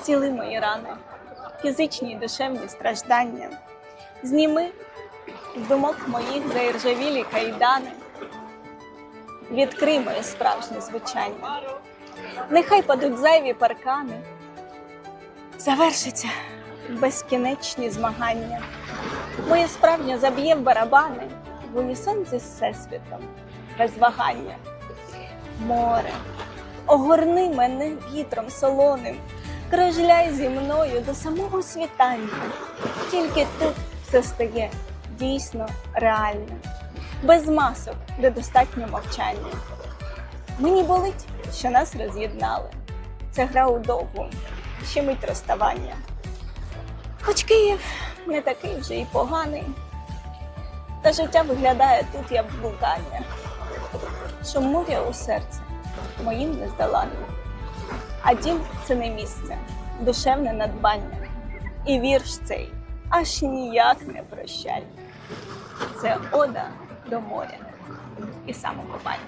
Зціли мої рани, фізичні і душевні страждання. Зніми з думок моїх заіржавілі кайдани. Відкрий моє справжнє звучання. Нехай падуть зайві паркани. Завершиться безкінечні змагання. Моє справжнє заб'є в барабани в унісон зі всесвітом, без вагання. Море, огорни мене вітром солоним, кружляй зі мною до самого світання. Тільки тут все стає дійсно реальним, без масок, де достатньо мовчання. Мені болить, що нас роз'єднали. Це гра у довгу, ще мить розставання. Хоч Київ не такий вже і поганий, та життя виглядає тут як блукання. Шум моря у серці моїм нездоланним. А дім це не місце, душевне надбання. І вірш цей аж ніяк не прощальний. Це ода до моря і самокопання.